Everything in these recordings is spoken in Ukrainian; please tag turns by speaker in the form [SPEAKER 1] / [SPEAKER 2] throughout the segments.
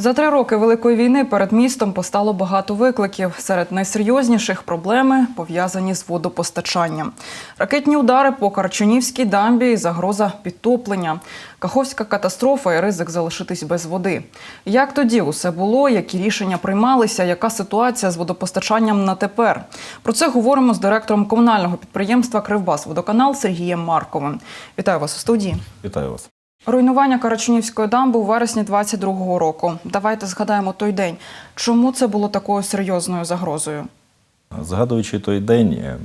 [SPEAKER 1] За три роки великої війни перед містом постало багато викликів. Серед найсерйозніших проблеми пов'язані з водопостачанням. Ракетні удари по Карчунівській дамбі і загроза підтоплення, каховська катастрофа і ризик залишитись без води. Як тоді усе було, які рішення приймалися, яка ситуація з водопостачанням на тепер? Про це говоримо з директором комунального підприємства Кривбас-Водоканал Сергієм Марковим. Вітаю вас у студії.
[SPEAKER 2] Вітаю вас.
[SPEAKER 1] Руйнування Карачунівської дамби у вересні 22-го року. Давайте згадаємо той день. Чому це було такою серйозною загрозою?
[SPEAKER 2] Згадуючи той день, е,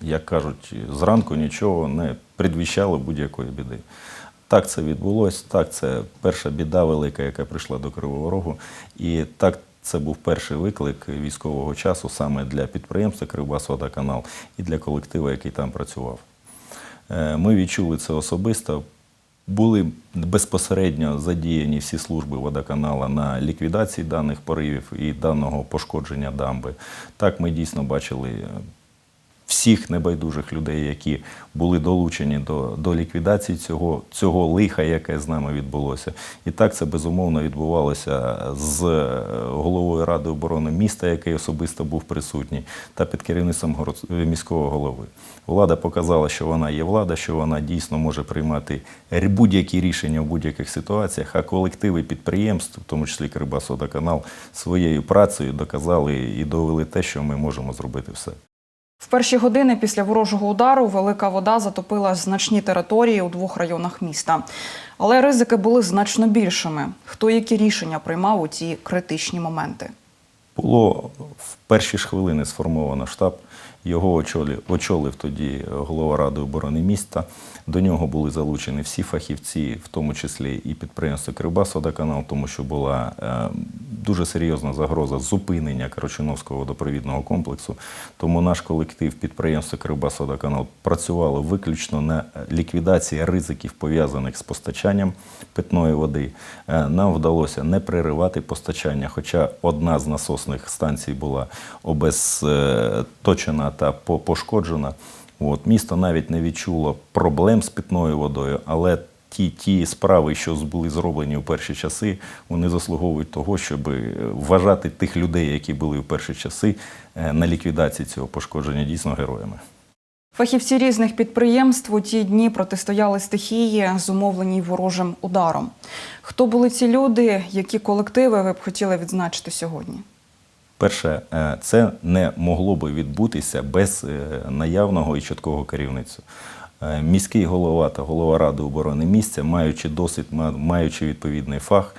[SPEAKER 2] як кажуть, зранку нічого не предвіщало будь-якої біди. Так це відбулося, так це перша біда велика, яка прийшла до Кривого Рогу. І так це був перший виклик військового часу саме для підприємства Кривбас-Водоканал і для колективу, який там працював. Е, Ми відчули це особисто. Були безпосередньо задіяні всі служби водоканала на ліквідації даних поривів і даного пошкодження дамби. Так ми дійсно бачили всіх небайдужих людей, які були долучені до, до ліквідації цього, цього лиха, яке з нами відбулося. І так це безумовно відбувалося з е, головою ради оборони міста, який особисто був присутній, та під керівництвом міського голови. Влада показала, що вона є влада, що вона дійсно може приймати будь-які рішення в будь-яких ситуаціях, а колективи підприємств, в тому числі Кирибас-Водоканал, своєю працею доказали і довели те, що ми можемо зробити все.
[SPEAKER 1] В перші години після ворожого удару велика вода затопила значні території у двох районах міста. Але ризики були значно більшими. Хто які рішення приймав у ці критичні моменти?
[SPEAKER 2] Було в перші ж хвилини сформовано штаб. Його очолив, очолив тоді голова ради оборони міста. До нього були залучені всі фахівці, в тому числі і підприємство Кривбас-Водоканал, тому що була е, дуже серйозна загроза зупинення Карачуновського водопровідного комплексу. Тому наш колектив підприємства Кривбас-Водоканал працювало виключно на ліквідації ризиків, пов'язаних з постачанням питної води. Е, Нам вдалося не переривати постачання, хоча одна з насосних станцій була обезточена та пошкоджена. От, місто навіть не відчуло проблем з питною водою, але ті, ті справи, що були зроблені у перші часи, вони заслуговують того, щоб е, вважати тих людей, які були в перші часи е, на ліквідації цього пошкодження, дійсно героями.
[SPEAKER 1] Фахівці різних підприємств у ті дні протистояли стихії, зумовленій ворожим ударом. Хто були ці люди, які колективи ви б хотіли відзначити сьогодні?
[SPEAKER 2] Перше, е, це не могло би відбутися без е, наявного і чіткого керівництва. Е, Міський голова та голова ради оборони місця, маючи досвід, маючи відповідний фах,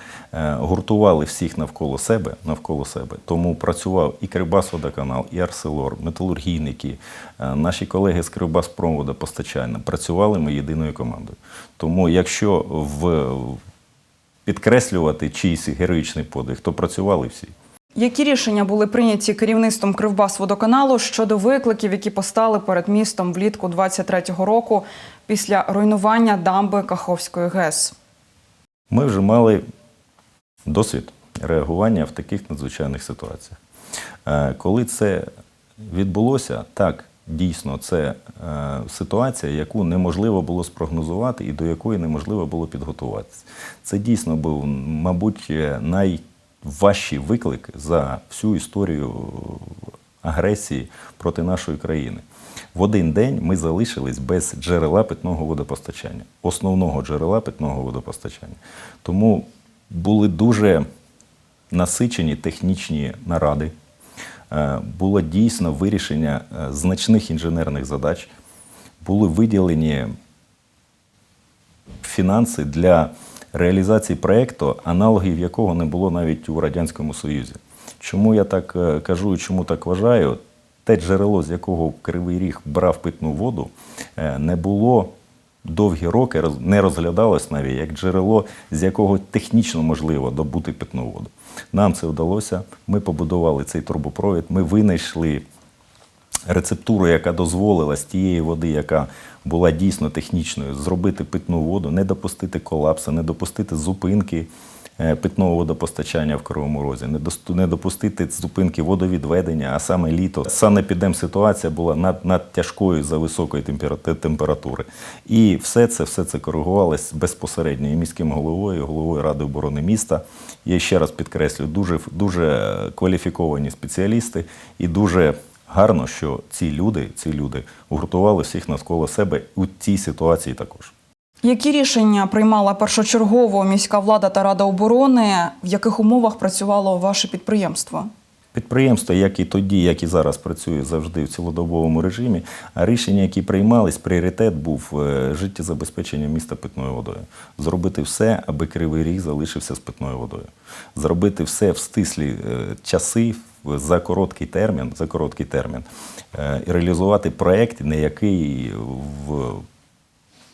[SPEAKER 2] гуртували всіх навколо себе, навколо себе. Тому працював і Кривбас-Водоканал, і Арселор, металургійники, наші колеги з Кривбас-Промводопостачання. Працювали ми єдиною командою. Тому, якщо в підкреслювати чийсь героїчний подвиг, то працювали всі.
[SPEAKER 1] Які рішення були прийняті керівництвом Кривбас-водоканалу щодо викликів, які постали перед містом влітку 23-го року після руйнування дамби Каховської ГЕС?
[SPEAKER 2] Ми вже мали досвід реагування в таких надзвичайних ситуаціях. Е, Коли це відбулося, так, дійсно, це е, ситуація, яку неможливо було спрогнозувати і до якої неможливо було підготуватися. Це дійсно був, мабуть, е, найважчий виклик за всю історію агресії проти нашої країни. В один день ми залишились без джерела питного водопостачання, основного джерела питного водопостачання. Тому були дуже насичені технічні наради, Е, було дійсно вирішення е, значних інженерних задач, були виділені фінанси для реалізації проєкту, аналогів якого не було навіть у Радянському Союзі. Чому я так е, кажу і чому так вважаю? Те джерело, з якого Кривий Ріг брав питну воду, е, не було довгі роки, не розглядалось навіть як джерело, з якого технічно можливо добути питну воду. Нам це вдалося. Ми побудували цей трубопровід, ми винайшли рецептуру, яка дозволила з тієї води, яка була дійсно технічною, зробити питну воду, не допустити колапсу, не допустити зупинки е, питного водопостачання в Кривому Розі, не допустити зупинки водовідведення, а саме літо. Санепідемситуація була над, над тяжкою за високої температури. І все це, все це коригувалось безпосередньо і міським головою, і головою Ради оборони міста. Я ще раз підкреслю, дуже, дуже кваліфіковані спеціалісти і дуже гарно, що ці люди, ці люди гуртували всіх навколо себе у цій ситуації також.
[SPEAKER 1] Які рішення приймала першочергово міська влада та рада оборони? В яких умовах працювало ваше підприємство?
[SPEAKER 2] Підприємство, як і тоді, як і зараз, працює завжди в цілодобовому режимі. А рішення, які приймались, пріоритет був е, життєзабезпечення міста питною водою. Зробити все, аби кривий ріг залишився з питною водою. Зробити все в стислі е, часи в- за короткий термін, за короткий термін. Е, І реалізувати проєкт, на який в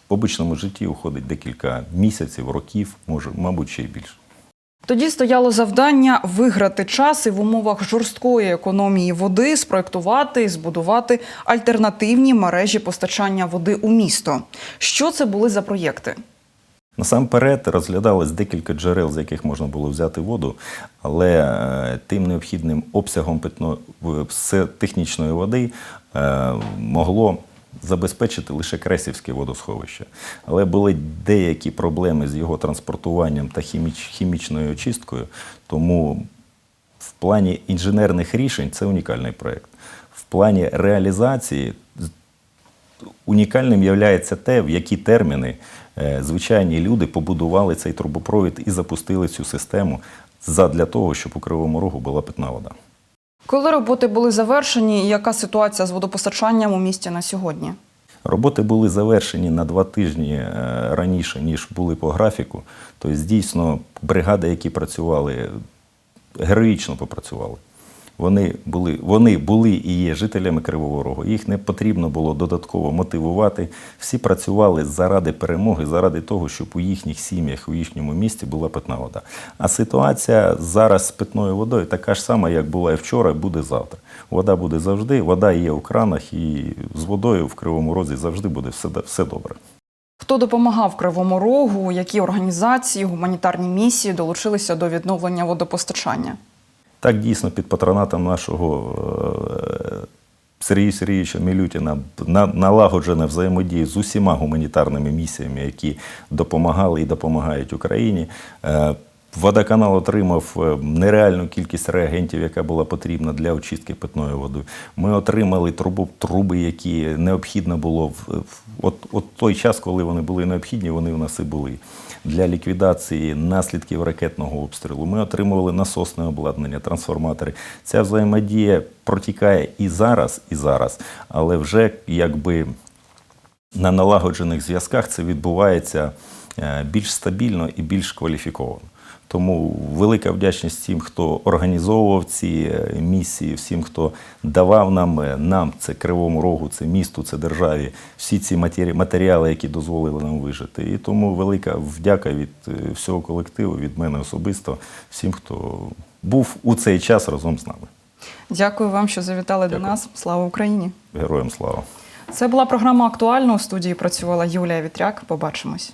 [SPEAKER 2] обичному житті уходить декілька місяців, років, може, мабуть, ще й більше.
[SPEAKER 1] Тоді стояло завдання виграти час і в умовах жорсткої економії води спроектувати і збудувати альтернативні мережі постачання води у місто. Що це були за проєкти?
[SPEAKER 2] Насамперед розглядалось декілька джерел, з яких можна було взяти воду, але е, тим необхідним обсягом питно, технічної води е, могло забезпечити лише Кресівське водосховище. Але були деякі проблеми з його транспортуванням та хіміч, хімічною очисткою, тому в плані інженерних рішень це унікальний проєкт. В плані реалізації унікальним є те, в які терміни е, звичайні люди побудували цей трубопровід і запустили цю систему задля того, щоб у Кривому Рогу була питна вода.
[SPEAKER 1] Коли роботи були завершені, яка ситуація з водопостачанням у місті на сьогодні?
[SPEAKER 2] Роботи були завершені на два тижні е, раніше, ніж були по графіку. Тобто, дійсно, бригади, які працювали, героїчно попрацювали. Вони були, вони були і є жителями Кривого Рогу. Їх не потрібно було додатково мотивувати. Всі працювали заради перемоги, заради того, щоб у їхніх сім'ях, у їхньому місті була питна вода. А ситуація зараз з питною водою така ж сама, як була і вчора, буде завтра. Вода буде завжди, вода є у кранах, і з водою в Кривому Розі завжди буде все, все добре.
[SPEAKER 1] Хто допомагав Кривому Рогу? Які організації, гуманітарні місії долучилися до відновлення водопостачання?
[SPEAKER 2] Так дійсно під патронатом нашого е, Сергія Сергійовича Мілютіна на- налагоджена взаємодія з усіма гуманітарними місіями, які допомагали і допомагають Україні. Е, Водоканал отримав е, нереальну кількість реагентів, яка була потрібна для очистки питної води. Ми отримали трубу, труби, які необхідно було в от, от той час, коли вони були необхідні, вони в нас і були для ліквідації наслідків ракетного обстрілу. Ми отримували насосне обладнання, трансформатори. Ця взаємодія протікає і зараз, і зараз, але вже якби на налагоджених зв'язках це відбувається більш стабільно і більш кваліфіковано. Тому велика вдячність тим, хто організовував ці е, місії, всім, хто давав нам, е, нам це Кривому Рогу, це місту, це державі, всі ці матері- матеріали, які дозволили нам вижити. І тому велика вдяка від е, всього колективу, від мене особисто, всім, хто був у цей час разом з нами.
[SPEAKER 1] Дякую вам, що завітали до нас. Слава Україні!
[SPEAKER 2] Героям слава!
[SPEAKER 1] Це була програма актуально. У студії працювала Юлія Вітряк. Побачимось.